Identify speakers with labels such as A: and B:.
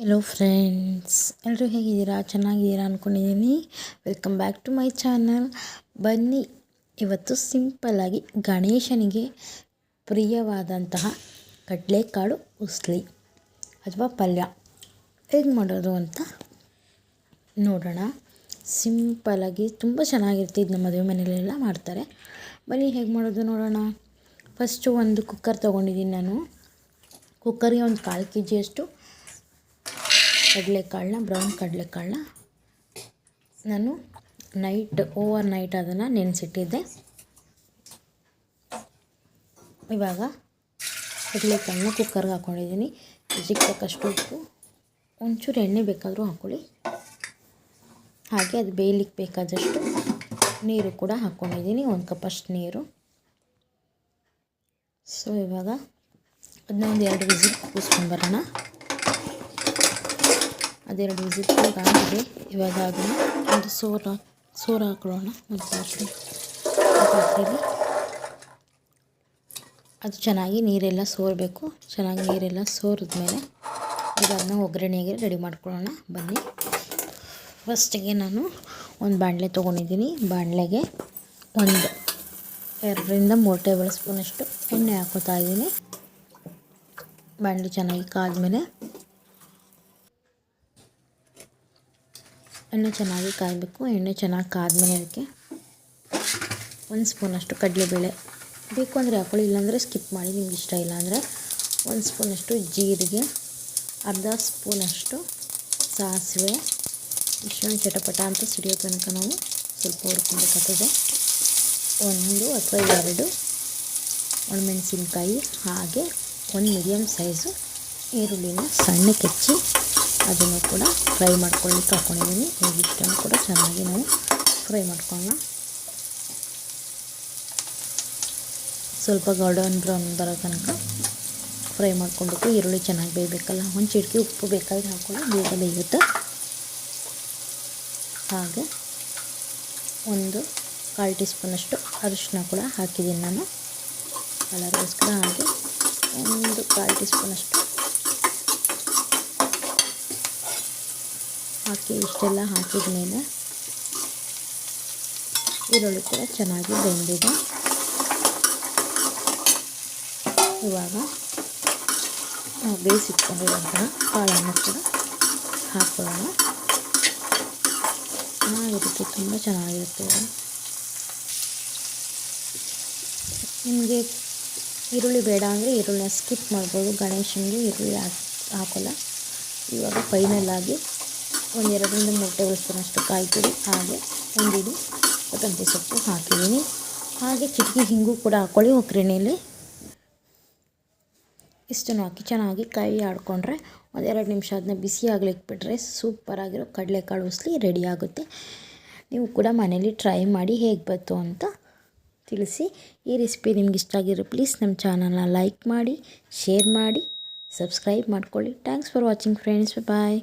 A: Hello friends ಎಲ್ಲರೂ ಹೇಗಿದ್ದೀರಾ? ಚೆನ್ನಾಗಿದ್ದೀರಾ ಅಂದ್ಕೊಂಡಿದ್ದೀನಿ welcome back to my channel ಬನ್ನಿ, ಇವತ್ತು ಸಿಂಪಲ್ಲಾಗಿ ಗಣೇಶನಿಗೆ ಪ್ರಿಯವಾದಂತಹ ಕಡಲೆಕಾಳು ಉಸ್ಲಿ ಅಥವಾ ಪಲ್ಯ. ಹೇಗೆ ಮಾಡೋದು ಅಂತ ನೋಡೋಣ. ಸಿಂಪಲ್ಲಾಗಿ ತುಂಬ ಚೆನ್ನಾಗಿರುತ್ತೆ ನಮ್ಮ ಮದುವೆ ಮನೆಯಲ್ಲೆಲ್ಲ ಮಾಡ್ತಾರೆ. ಬನ್ನಿ, ಹೇಗೆ ಮಾಡೋದು ನೋಡೋಣ. ಫಸ್ಟು ಒಂದು ಕುಕ್ಕರ್ ತೊಗೊಂಡಿದ್ದೀನಿ ನಾನು. ಕುಕ್ಕರ್ಗೆ ಒಂದು ಕಾಲು ಕೆ ಜಿಯಷ್ಟು ಕಡಲೆಕಾಳನ್ನ ಬ್ರೌನ್ ಕಡಲೆಕಾಳನ್ನ ನಾನು ನೈಟ್ ಓವರ್ ನೈಟ್ ಅದನ್ನು ನೆನೆಸಿಟ್ಟಿದ್ದೆ. ಇವಾಗ ಕಡಲೆಕಾಳನ್ನ ಕುಕ್ಕರ್ಗೆ ಹಾಕ್ಕೊಂಡಿದ್ದೀನಿ ರುಚಿಗೆ ತಕ್ಕಷ್ಟು ಉಪ್ಪು, ಒಂಚೂರು ಎಣ್ಣೆ ಬೇಕಾದರೂ ಹಾಕ್ಕೊಳ್ಳಿ ಹಾಗೆ ಅದು ಬೇಯಲಿಕ್ಕೆ ಬೇಕಾದಷ್ಟು ನೀರು ಕೂಡ ಹಾಕ್ಕೊಂಡಿದ್ದೀನಿ ಒಂದು ಕಪ್ಪಷ್ಟು ನೀರು. ಸೊ ಇವಾಗ ಅದನ್ನ ಒಂದು ಎರಡು ವಿಸಿಲ್ ಕೂಸ್ಕೊಂಡ್ಬರೋಣ ಅದೆರಡು ವಿಸಿಟ್ ಆಗಿದೆ. ಇವಾಗ ಅದನ್ನು ಒಂದು ಸೋರ ಸೋರ ಹಾಕೊಳ್ಳೋಣ. ಒಂದು ಪಾತ್ರೆ ಪಾತ್ರೆಯಲ್ಲಿ ಅದು ಚೆನ್ನಾಗಿ ನೀರೆಲ್ಲ ಸೋರಬೇಕು. ಚೆನ್ನಾಗಿ ನೀರೆಲ್ಲ ಸೋರಿದ್ಮೇಲೆ ಈಗ ಅದನ್ನ ಒಗ್ಗರಣೆಗೆ ರೆಡಿ ಮಾಡ್ಕೊಳ್ಳೋಣ. ಬನ್ನಿ. ಫಸ್ಟಿಗೆ ನಾನು ಒಂದು ಬಾಣಲೆ ತೊಗೊಂಡಿದ್ದೀನಿ. ಬಾಣಲೆಗೆ ಒಂದು, ಎರಡರಿಂದ ಮೂರು ಟೇಬಲ್ ಸ್ಪೂನಷ್ಟು ಎಣ್ಣೆ ಹಾಕೋತಾ ಇದ್ದೀನಿ. ಬಾಣಲೆ ಚೆನ್ನಾಗಿ ಕಾದ್ಮೇಲೆ ಎಣ್ಣೆ ಚೆನ್ನಾಗಿ ಕಾಯಬೇಕು. ಎಣ್ಣೆ ಚೆನ್ನಾಗಿ ಕಾದಮೇಲೆ ಅದಕ್ಕೆ ಒಂದು ಸ್ಪೂನಷ್ಟು ಕಡಲೆಬೇಳೆ ಬೇಕು ಅಂದರೆ ಹಾಕೊಳ್ಳಿ ಇಲ್ಲಾಂದರೆ ಸ್ಕಿಪ್ ಮಾಡಿ, ನಿಮ್ಗೆ ಇಷ್ಟ ಇಲ್ಲ ಅಂದರೆ ಒಂದು ಸ್ಪೂನಷ್ಟು ಜೀರಿಗೆ, ಅರ್ಧ ಸ್ಪೂನಷ್ಟು ಸಾಸಿವೆ. ಇಷ್ಟೊಂದು ಚಟಪಟ ಅಂತ ಸಿಡಿಯೋ ತನಕ ನಾವು ಸ್ವಲ್ಪ ಹುರ್ಕೊಬೇಕಾಗ್ತದೆ. ಒಂದು ಅಥವಾ ಎರಡು ಒಣಮೆಣಸಿನ್ಕಾಯಿ, ಹಾಗೆ ಒಂದು ಮೀಡಿಯಮ್ ಸೈಜು ಈರುಳ್ಳಿನ ಸಣ್ಣ ಹೆಚ್ಚಿ ಅದನ್ನು ಕೂಡ ಫ್ರೈ ಮಾಡ್ಕೊಳ್ಳಿಕ್ಕೆ ಹಾಕ್ಕೊಂಡಿದ್ದೀನಿ ಇಷ್ಟನ್ನು ಕೂಡ ಚೆನ್ನಾಗಿ ನಾವು ಫ್ರೈ ಮಾಡ್ಕೊಳ್ಳೋಣ. ಸ್ವಲ್ಪ ಗಾರ್ಡನ್ ಬ್ರೌನ್ ಬರೋ ತನಕ ಫ್ರೈ ಮಾಡ್ಕೊಬೇಕು ಈರುಳ್ಳಿ ಚೆನ್ನಾಗಿ ಬೇಯಬೇಕಲ್ಲ, ಒಂದು ಚಿಟಿಕೆ ಉಪ್ಪು ಬೇಕಾದ್ರೆ ಹಾಕ್ಕೊಂಡು ಬೇಗ ಬೇಯುತ್ತೆ. ಹಾಗೆ ಒಂದು ಕಾಲು ಟೀ ಸ್ಪೂನಷ್ಟು ಅರಿಶಿನ ಕೂಡ ಹಾಕಿದ್ದೀನಿ ನಾನು. ಕಲರ್ಗೋಸ್ಕರ ಹಾಗೆ ಒಂದು ಕಾಲು ಟೀ ಸ್ಪೂನಷ್ಟು ಹಾಕಿ, ಇಷ್ಟೆಲ್ಲ ಹಾಕಿದ ಮೇಲೆ ಈರುಳ್ಳಿ ಕೂಡ ಚೆನ್ನಾಗಿ ಬೆಂದಿದೆ. ಇವಾಗ ನಾವು ಕಾಳನ್ನು ಕೂಡ ಹಾಕೊಳ್ಳೋಣ. ಚೆನ್ನಾಗಿರುತ್ತೆ ತುಂಬ ಚೆನ್ನಾಗಿರುತ್ತೆ ನಿಮಗೆ ಈರುಳ್ಳಿ ಬೇಡ ಅಂದರೆ ಈರುಳ್ಳಿನ ಸ್ಕಿಪ್ ಮಾಡ್ಬೋದು. ಗಣೇಶನಿಗೆ ಈರುಳ್ಳಿ ಹಾಕೋಲ್ಲ. ಇವಾಗ ಫೈನಲಾಗಿ ಒಂದು ಎರಡರಿಂದ ಮೂರು ಟೇಬಲ್ ಸ್ಪೂನಷ್ಟು ಕಾಯಿ ತುರಿ ಹಾಗೆ ಒಂದು ಇಡೀ ಕೊತ್ತಂಬರಿ ಸೊಪ್ಪು ಹಾಕಿದ್ದೀನಿ. ಹಾಗೆ ಚಿಟಕಿ ಹಿಂಗು ಕೂಡ ಹಾಕ್ಕೊಳ್ಳಿ ಒಗ್ಗರಣೆಯಲ್ಲಿ. ಇಷ್ಟನ್ನು ಹಾಕಿ ಚೆನ್ನಾಗಿ ಕೈ ಆಡಿಕೊಂಡ್ರೆ ಒಂದೆರಡು ನಿಮಿಷ ಅದನ್ನ ಬಿಸಿ ಆಗ್ಲಿಕ್ಕೆ ಬಿಟ್ಟರೆ ಸೂಪರಾಗಿರೋ ಕಡಲೆಕಾಳು ಉಸ್ಲಿ ರೆಡಿ ಆಗುತ್ತೆ. ನೀವು ಕೂಡ ಮನೇಲಿ ಟ್ರೈ ಮಾಡಿ ಹೇಗೆ ಬಂತು ಅಂತ ತಿಳಿಸಿ. ಈ ರೆಸಿಪಿ ನಿಮ್ಗೆ ಇಷ್ಟ ಆಗಿರೋ ಪ್ಲೀಸ್ ನಮ್ಮ ಚಾನಲ್ನ ಲೈಕ್ ಮಾಡಿ ಶೇರ್ ಮಾಡಿ ಸಬ್ಸ್ಕ್ರೈಬ್ ಮಾಡ್ಕೊಳ್ಳಿ. Thanks for watching friends bye